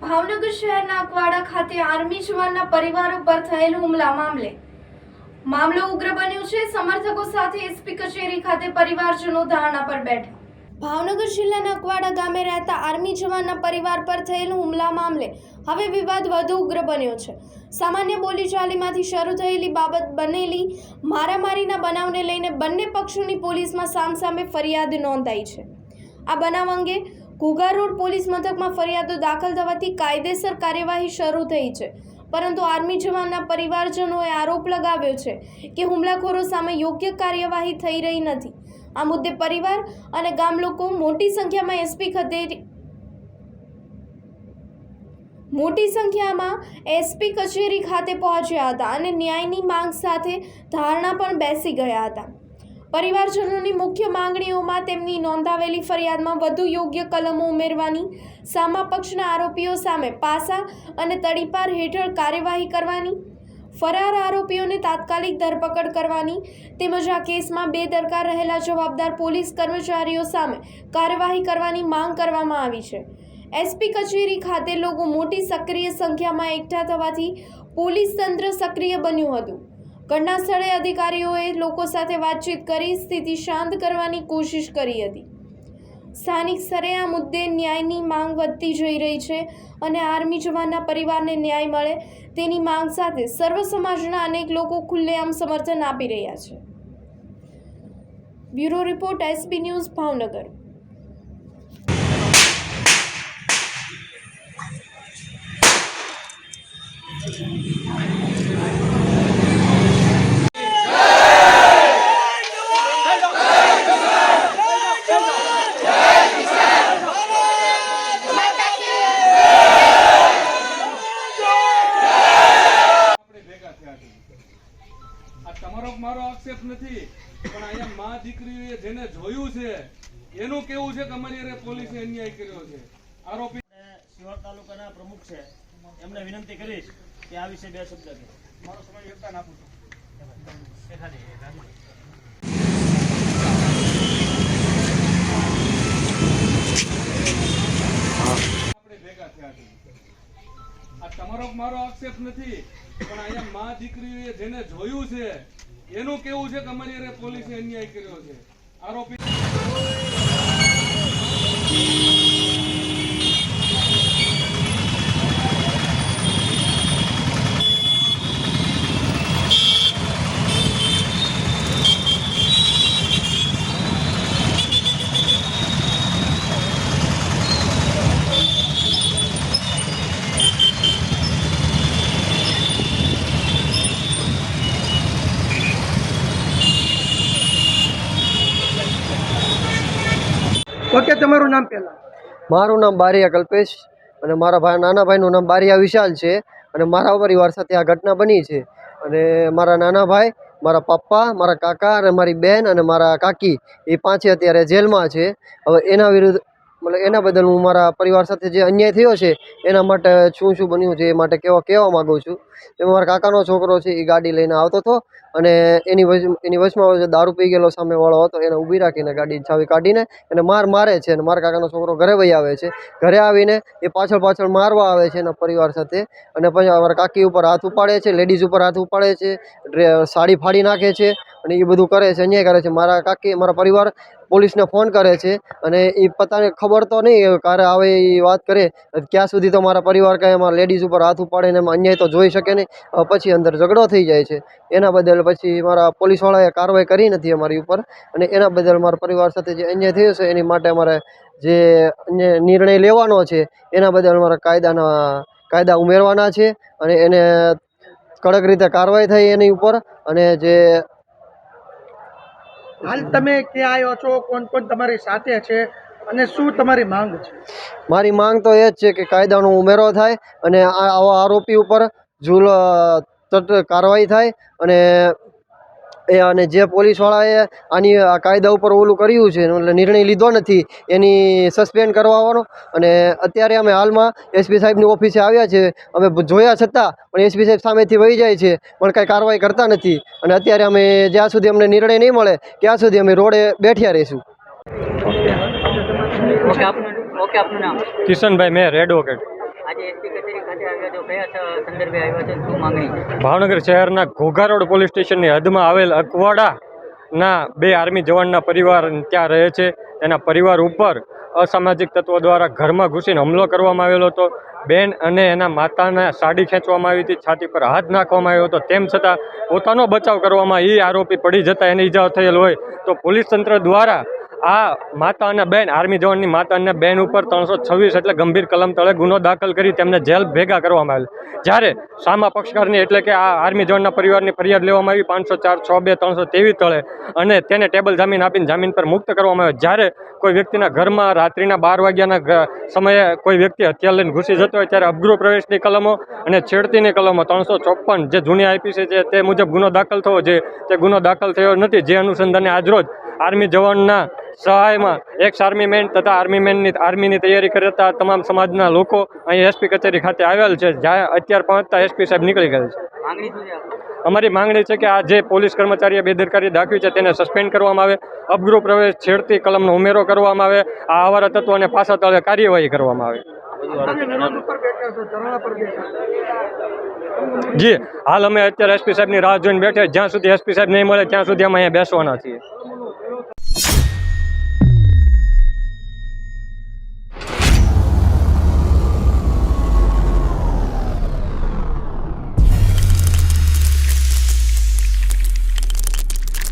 ભાવનગર શહેરના અકવાડા ખાતે આર્મી જવાનના પરિવાર ઉપર થયેલ હુમલા મામલે. મામલો ઉગ્ર બન્યો છે. સમર્થકો સાથે એસપી કચેરી ખાતે પરિવારજનો ધારણા પર બેઠા. ભાવનગર જિલ્લાના અકવાડા ગામે રહેતા આર્મી જવાનના પરિવાર પર થયેલ હુમલા મામલે હવે વિવાદ વધુ ઉગ્ર બન્યો છે. સામાન્ય બોલીચાલીમાંથી શરૂ થયેલી બાબત બનેલી મારામારીના બનાવને લઈને બંને પક્ષોની પોલીસમાં સામસામે ફરિયાદ નોંધાઈ છે. આ બનાવ અંગે ઘોઘા રોડ પોલીસ મથકમાં ફરિયાદો દાખલ થવાથી કાયદેસર કાર્યવાહી શરૂ થઈ છે. પરંતુ આર્મી જવાનના પરિવારજનોએ આરોપ લગાવ્યો છે કે હુમલાખોરો સામે યોગ્ય કાર્યવાહી થઈ રહી નથી. આ મુદ્દે પરિવાર અને ગામ લોકો મોટી સંખ્યામાં એસપી ખાતે મોટી સંખ્યામાં એસપી કચેરી ખાતે પહોંચ્યા હતા અને ન્યાયની માંગ સાથે ધારણા પણ બેસી ગયા હતા. પરિવારજનોની મુખ્ય માંગણીઓમાં તેમની નોંધાવેલી ફરિયાદમાં વધુ યોગ્ય કલમો ઉમેરવાની, સામા પક્ષના આરોપીઓ સામે પાસા અને તડીપાર હેઠળ કાર્યવાહી કરવાની, ફરાર આરોપીઓને તાત્કાલિક ધરપકડ કરવાની, તેમજ આ કેસમાં બેદરકાર રહેલા જવાબદાર પોલીસ કર્મચારીઓ સામે કાર્યવાહી કરવાની માંગ કરવામાં આવી છે. એસપી કચેરી ખાતે લોકો મોટી સક્રિય સંખ્યામાં એકઠા થવાથી પોલીસ તંત્ર સક્રિય બન્યું હતું. ઘટના સ્થળે અધિકારીઓએ લોકો સાથે વાતચીત કરી સ્થિતિ શાંત કરવાની કોશિશ કરી હતી. સ્થાનિક સ્તરે આ મુદ્દે ન્યાયની માંગ વધતી જઈ રહી છે અને આર્મી જવાનના પરિવારને ન્યાય મળે તેની માંગ સાથે સર્વ સમાજના અનેક લોકો ખુલ્લેઆમ સમર્થન આપી રહ્યા છે. Bureau report SB news Bhavnagar. તમારો મારો આક્ષેપ નથી પણ અહીંયા મા દીકરીએ જેને જોયું છે એનું કેવું છે કે અમારી પોલીસે અન્યાય કર્યો છે? આરોપી શિવાર તાલુકાના પ્રમુખ છે. એમને વિનંતી કરીશ કે આ વિશે બે શબ્દ કે મારો સમય યોગદાન આપું છું આપણે ભેગા થયા છે આ તમારો મારો આક્ષેપ નથી, પણ અહીંયા મા દીકરીએ જેને જોયું છે, એનું કેવું છે કે અમારી પોલીસે અન્યાય કર્યો છે? આરોપી ઓકે, તમારું નામ પહેલા. મારું નામ બારિયા કલ્પેશ અને મારા ભાઈ નાના ભાઈનું નામ બારિયા વિશાલ છે અને મારા પરિવાર સાથે આ ઘટના બની છે. અને મારા નાના ભાઈ મારા પપ્પા, મારા કાકા અને મારી બેન અને મારા કાકી એ પાંચે અત્યારે જેલમાં છે. હવે એના વિરુદ્ધ મતલબ એના બદલ હું મારા પરિવાર સાથે જે અન્યાય થયો છે, એના માટે શું શું બન્યું છે એ માટે કહેવા કહેવા માગું છું. એમાં મારા કાકાનો છોકરો છે એ ગાડી લઈને આવતો હતો અને એની એની વચમાં જે દારૂ પી ગયેલો સામેવાળો હતો એને ઊભી રાખીને ગાડી છાવી કાઢીને એને માર મારે છે અને મારા કાકાનો છોકરો ઘરે વહી આવે છે. ઘરે આવીને એ પાછળ પાછળ મારવા આવે છે એના પરિવાર સાથે અને પછી અમારા કાકી ઉપર હાથ ઉપાડે છે લેડીઝ ઉપર હાથ ઉપાડે છે સાડી ફાડી નાખે છે અને એ બધું કરે છે, અન્યાય કરે છે. મારા કાકી, મારા પરિવાર પોલીસને ફોન કરે છે અને એ પોતાને ખબર તો નહીં ક્યારે આવે એ વાત કરે. ક્યાં સુધી તો મારા પરિવાર કાંઈ એમાં લેડીઝ ઉપર હાથ ઉપાડે ને એમાં અન્યાય તો જોઈ શકે નહીં. પછી અંદર ઝઘડો થઈ જાય છે. એના બદલ પછી મારા પોલીસવાળાએ કાર્યવાહી કરી નથી અમારી ઉપર. અને એના બદલ મારા પરિવાર સાથે જે અન્યાય થયો છે એની માટે અમારે જે નિર્ણય લેવાનો છે એના બદલ અમારા કાયદાના, કાયદા ઉમેરવાના છે. અને એને કડક રીતે કાર્યવાહી થઈ એની ઉપર. અને જે હાલ તમે ક્યાં આવ્યો છો? કોણ કોણ તમારી સાથે છે? અને શું તમારી માંગ છે? મારી માંગ તો એ જ છે કે કાયદાનો ઉમેરો થાય અને આવા આરોપી ઉપર જુલ કાર્યવાહી થાય અને એ અને જે પોલીસવાળાએ આની કાયદા ઉપર ઓલું કર્યું છે એટલે નિર્ણય લીધો નથી એની સસ્પેન્ડ કરવાનો અને અત્યારે અમે હાલમાં એસપી સાહેબની ઓફિસે આવ્યા છે અમે જોયા છતાં પણ એસપી સાહેબ સામેથી વહી જાય છે પણ કાંઈ કાર્યવાહી કરતા નથી. અને અત્યારે અમે જ્યાં સુધી અમને નિર્ણય નહીં મળે ત્યાં સુધી અમે રોડે બેઠ્યા રહીશું. કિશનભાઈ મેર એડવોકેટ ભાવનગર શહેરના ઘોઘા રોડ પોલીસ સ્ટેશનની હદમાં આવેલ અકવાડાના બે આર્મી જવાનના પરિવાર ત્યાં રહે છે. તેના પરિવાર ઉપર અસામાજિક તત્વો દ્વારા ઘરમાં ઘૂસીને હુમલો કરવામાં આવેલો હતો. બેન અને એના માતાને સાડી ખેંચવામાં આવી હતી, છાતી પર હાથ નાખવામાં આવ્યો હતો. તેમ છતાં પોતાનો બચાવ કરવામાં એ આરોપી પડી જતા એને ઇજાઓ થયેલ હોય તો પોલીસ તંત્ર દ્વારા આ માતા અને બેન, આર્મી જવાનની માતા અને બેન ઉપર ત્રણસો છવ્વીસ એટલે ગંભીર કલમ તળે ગુનો દાખલ કરી તેમને જેલ ભેગા કરવામાં આવેલ. જ્યારે સામા પક્ષકારની એટલે કે આ આર્મી જવાનના પરિવારની ફરિયાદ લેવામાં આવી, પાંચસો ચાર, છ બે, ત્રણસો ત્રેવીસ તળે, અને તેને ટેબલ જામીન આપીને જામીન પર મુક્ત કરવામાં આવ્યો. જ્યારે કોઈ વ્યક્તિના ઘરમાં રાત્રિના બાર વાગ્યાના સમયે કોઈ વ્યક્તિ હથિયાર લઈને ઘૂસી જતો હોય, ત્યારે અપગૃહ પ્રવેશની કલમો અને છેડતીની કલમો ત્રણસો ચોપન જે જૂની આઈપીસી છે, તે મુજબ ગુનો દાખલ થવો જોઈએ. તે ગુનો દાખલ થયો નથી, જે અનુસંધાને આજરોજ આર્મી જવાનના સહાયમાં એક્સ આર્મી મેન તથા આર્મી મેનની આર્મીની તૈયારી કરતા તમામ સમાજના લોકો અહીં એસપી કચેરી ખાતે આવેલ છે. જ્યાં અત્યાર પહોંચતા એસપી સાહેબ નીકળી ગયેલ છે? અમારી માંગણી છે કે આ જે પોલીસ કર્મચારીએ બેદરકારી દાખવી છે તેને સસ્પેન્ડ કરવામાં આવે. અપગૃહ પ્રવેશ છેડતી કલમનો ઉમેરો કરવામાં આવે. આ આવારા તત્વોને પાછા તળે કાર્યવાહી કરવામાં આવે. જી હાલ અમે અત્યારે એસપી સાહેબની રાહ જોઈને બેઠા જ્યાં સુધી એસપી સાહેબ નહીં મળે ત્યાં સુધી અમે અહીંયા બેસવાના છીએ.